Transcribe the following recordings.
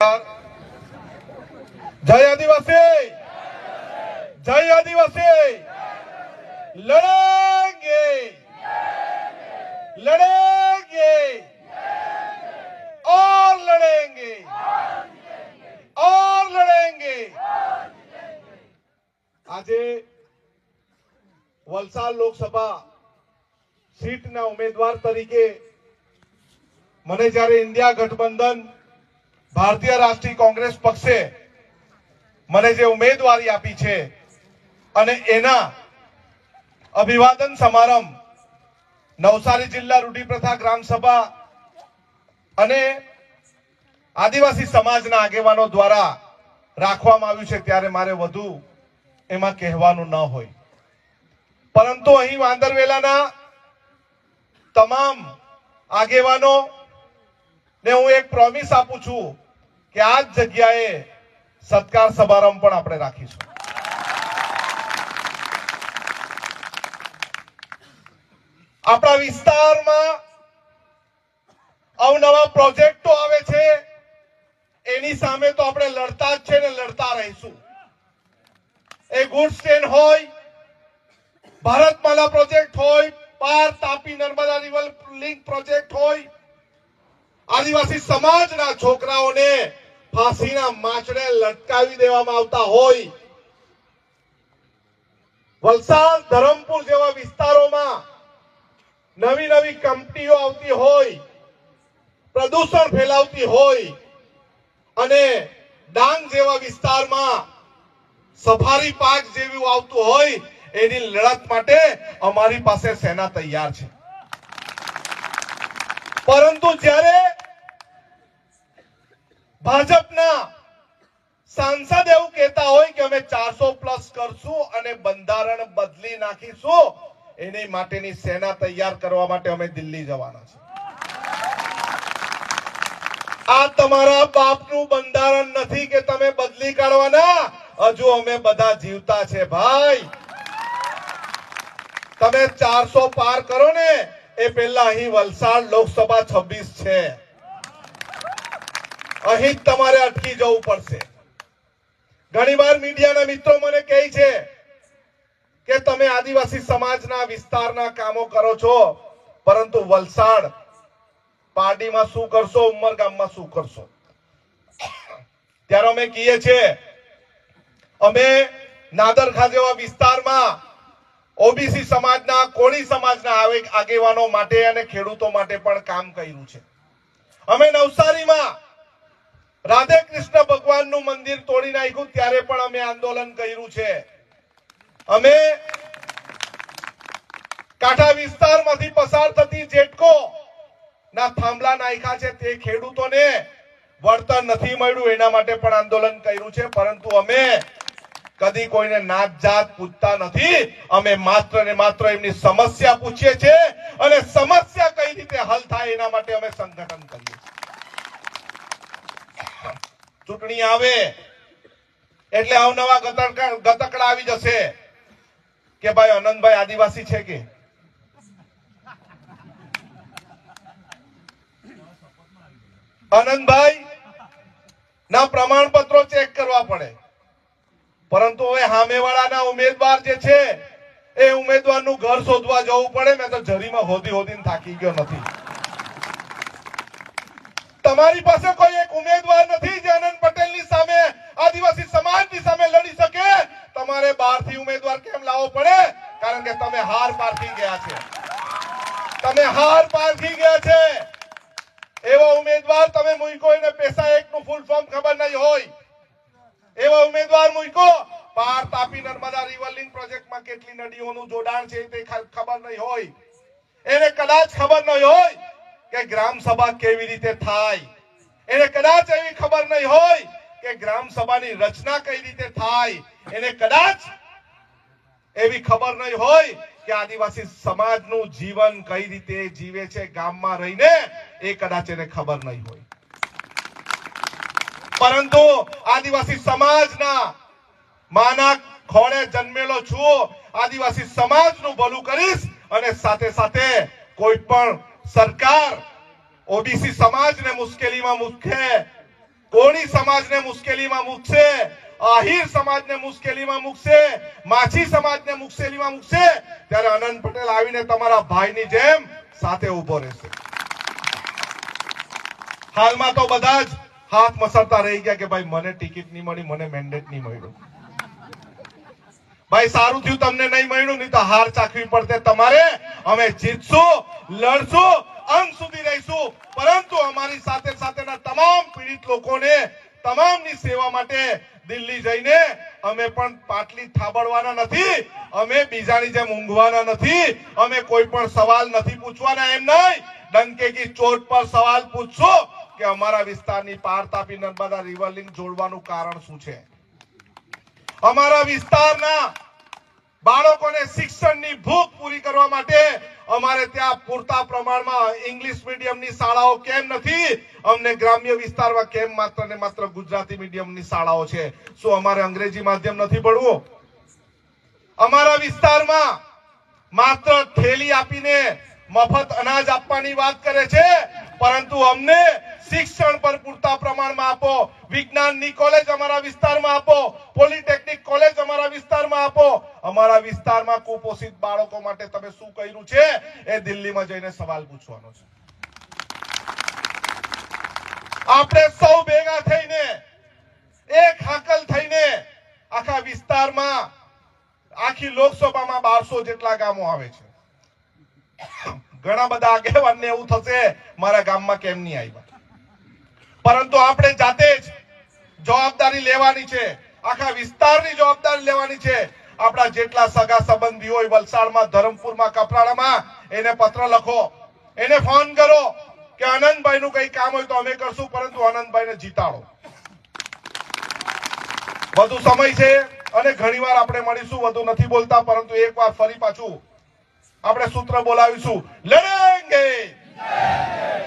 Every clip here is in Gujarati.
જય આદિવાસી! જય આદિવાસી! લડેંગે! લડેંગે! ઓર લડેંગે! ઓર લડેંગે! આજે વલસાડ લોકસભા સીટના ઉમેદવાર તરીકે મને જ્યારે ઇન્ડિયા ગઠબંધન ભારતીય રાષ્ટ્રીય કોંગ્રેસ પક્ષે મને જે ઉમેદવારી આપી છે અને એના અભિવાદન સમારંભ નવસારી જિલ્લા રૂઢિપ્રથા ગ્રામ સભા અને આદિવાસી સમાજના આગેવાનો દ્વારા રાખવામાં આવ્યું છે ત્યારે મારે વધુ એમાં કહેવાનું ન હોય. પરંતુ અહીં વાંદરવેલાના તમામ આગેવાનો ને હું એક પ્રોમિસ આપું છું કે આ જ જગ્યાએ સત્કાર સમારંભ પણ આપણે રાખીશું. આપણા વિસ્તારમાં અવનવા પ્રોજેક્ટો આવે છે, એની સામે તો આપણે લડતા જ છે ને લડતા રહીશું. એ ગુડ્સ ટ્રેન હોય ભારતમાલા પ્રોજેક્ટ હોય, Par Tapi Narmada river link project હોય, આદિવાસી સમાજના છોકરાઓને ફાંસીના માછડે લટકાવી દેવામાં આવતા હોય. વલસાડ, ધરમપુર જેવા વિસ્તારોમાં નવી નવી કંપનીઓ આવતી હોય, પ્રદૂષણ ફેલાવતી હોય અને ડાંગ જેવા વિસ્તારમાં સફારી પાર્ક જેવું આવતું હોય, એની લડત માટે અમારી પાસે સેના તૈયાર છે. પરંતુ જ્યારે ભાજપના સાંસદ એવું કહેતા હોય કે અમે ચારસો પ્લસ કરશું અને બંધારણ બદલી નાખીશું. એની માટેની સેના તૈયાર કરવા માટે અમે દિલ્હી જવાના છે આ તમારા બાપનું બંધારણ નથી કે તમે બદલી કાઢવાના. હજુ અમે બધા જીવતા છે ભાઈ. તમે ચારસો પાર કરો ને, એ પેલા અહીં વલસાડ લોકસભા છવ્વીસ છે. અહીં તમારે અટકી જવું પડશે. ઘણીવાર મીડિયાના મિત્રો મને કહે છે કે તમે આદિવાસી સમાજના વિસ્તારના કામો કરો છો, પરંતુ વલસાડ પાર્ટીમાં શું કરશો, ઉમરગામમાં શું કરશો? ત્યારે અમે કહીએ છીએ, અમે નાદરખા જેવા વિસ્તારમાં ઓબીસી સમાજના, કોળી સમાજના આગેવાનો માટે અને ખેડૂતો માટે પણ કામ કર્યું છે. અમે નવસારીમાં રાધે કૃષ્ણ ભગવાનનું મંદિર તોડી નાખ્યું, ત્યારે પણ અમે આંદોલન કર્યું છે. અમે કાંઠા વિસ્તારમાંથી પસાર થતી જેટકો ના થાંભલા નાખ્યા છે તે ખેડૂતોને વળતર નથી મળ્યું, એના માટે પણ આંદોલન કર્યું છે. પરંતુ અમે કદી કોઈને નાત જાત પૂછતા નથી. અમે માત્ર ને માત્ર એમની સમસ્યા પૂછીએ છીએ અને સમસ્યા કઈ રીતે હલ થાય એના માટે અમે સંગઠન કરીએ છીએ. ચૂંટણી આવે, એટલે અવનવા ગતકડા આવી જશે કે ભાઈ અનંતભાઈ આદિવાસી છે કે? અનંતભાઈ, ના પ્રમાણપત્રો ચેક કરવા પડે. પરંતુ હવે સામેવાળાના ઉમેદવાર જે છે, એ ઉમેદવારનું ઘર શોધવા જવું પડે, મેં તો જરીમાં હોધી હોધીને થાકી ગયો નથી. તમારી પાસે કોઈ એક ઉમેદવાર નથી જે આનંદ પટેલની સામે આદિવાસી સમાજની સામે લડી શકે? તમારે બહારથી ઉમેદવાર કેમ લાવવો પડે? કારણ કે તમે હાર પારખી ગયા છે. તમે હાર પારખી ગયા છે. એવો ઉમેદવાર તમે મૂકો એને પૈસા એક નું ફૂલ ફોર્મ ખબર નહીં હોય. એવો ઉમેદવાર મૂકો. પાર તાપી નર્મદા રિવરલિંગ પ્રોજેક્ટમાં કેટલી નદીઓનું જોડાણ છે તે ખબર નહીં હોય. એને કદાચ ખબર નહીં હોય કે ગ્રામ સભા કેવી રીતે થાય? એને કદાચ એવી ખબર નહીં હોય કે ગ્રામ સભાની રચના કઈ રીતે થાય. એને કદાચ એવી ખબર નહીં હોય કે આદિવાસી સમાજનું જીવન કઈ રીતે જીવે છે ગામમાં રહીને, એ કદાચ એને ખબર નહીં હોય. પરંતુ આદિવાસી સમાજના માના ખોળે જન્મેલો છું, આદિવાસી સમાજનું ભલું કરીશ અને સાથે સાથે કોઈ પણ સરકાર, ઓબીસી સમાજને મુશ્કેલીમાં મૂકશે, કોળી સમાજને મુશ્કેલીમાં મૂકશે, આહિર સમાજને મુશ્કેલીમાં મૂકશે, માછી સમાજને મુશ્કેલીમાં મૂકશે, ત્યારે અનંત પટેલ આવીને તમારા ભાઈની જેમ સાથે ઊભો રહેશે. હાલમાં તો બધા જ હાથ મસરતા રહી ગયા કે ભાઈ મને ટિકિટ નહીં મળી, મને મેન્ડેટ નહીં મળ્યું. ભાઈ, સારું થયું તમને નહીં મળ્યું, નહીં તો હાર ચાખવી પડતે તમારે. અમે જીતશું, લડશું, અંત સુધી રહીશું. પરંતુ અમારી સાથે સાથેના તમામ પીડિત લોકોને, તમામની સેવા માટે દિલ્હી જઈને અમે પણ પાટલી થાબડવાના નથી, અમે બીજાની જેમ ઊંઘવાના નથી, અમે કોઈ પણ સવાલ નથી પૂછવાના એમ નહીં. ડંકે કી ચોટ પર સવાલ પૂછશો કે અમારા વિસ્તારની પાર તાપી નર્મદા રિવર લિંક જોડવાનું કારણ શું છે? અમારા વિસ્તારના બાળકોને શિક્ષણની ભૂખ પૂરી કરવા માટે અમારે ત્યાં પૂરતા પ્રમાણમાં ઇંગ્લિશ મીડિયમની શાળાઓ કેમ નથી? અમને ગ્રામ્ય વિસ્તારમાં કેમ માત્ર ને માત્ર ગુજરાતી મીડિયમની શાળાઓ છે? શું અમારે અંગ્રેજી માધ્યમ નથી ભણવું? અમારા વિસ્તારમાં માત્ર થેલી આપીને મફત અનાજ આપવાની વાત કરે છે? પરંતુ અમને શિક્ષણ પર પૂરતા પ્રમાણમાં આપો, વિજ્ઞાનની કોલેજ અમારા વિસ્તારમાં આપો પોલિટેકનિક કોલેજ અમારા વિસ્તારમાં આપો. અમારા વિસ્તારમાં કુપોષિત બાળકો માટે તમે શું કર્યું છે? એ દિલ્હીમાં જઈને સવાલ પૂછવાનો છે. આપણે સૌ ભેગા થઈને, એક હાકલ થઈને આખા વિસ્તારમાં, આખી લોકસભામાં બારસો જેટલા ગામો આવે છે. ઘણા બધા આગેવાનને એવું થશે, મારા ગામમાં કેમ નહીં આવ્યા? પરંતુ આપણે જાતે જ જવાબદારી લેવાની છે, આખા વિસ્તારની જવાબદારી લેવાની છે. આપણા જેટલા સગા સંબંધી હોય વલસાડમાં, ધરમપુરમાં, કપરાડામાં, એને પત્ર લખો, એને ફોન કરો કે આનંદભાઈ નું કઈ કામ હોય તો અમે કરશું, પરંતુ આનંદભાઈને જીતાડો. વધુ સમય છે અને ઘણીવાર આપણે મળીશું, વધુ નથી બોલતા, પરંતુ એકવાર ફરી પાછું આપણે સૂત્ર બોલાવીશું. લડેંગે.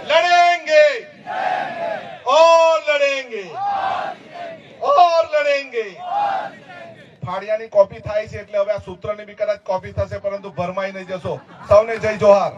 લડેંગે. ઓર લડેંગે. ઓર લડેંગે. ફાળિયાની કોપી થાય છે એટલે હવે આ સૂત્રની બી કદાચ કોપી થશે, પરંતુ ભરમાઈ નહીં જશો. સૌને જય જોહાર.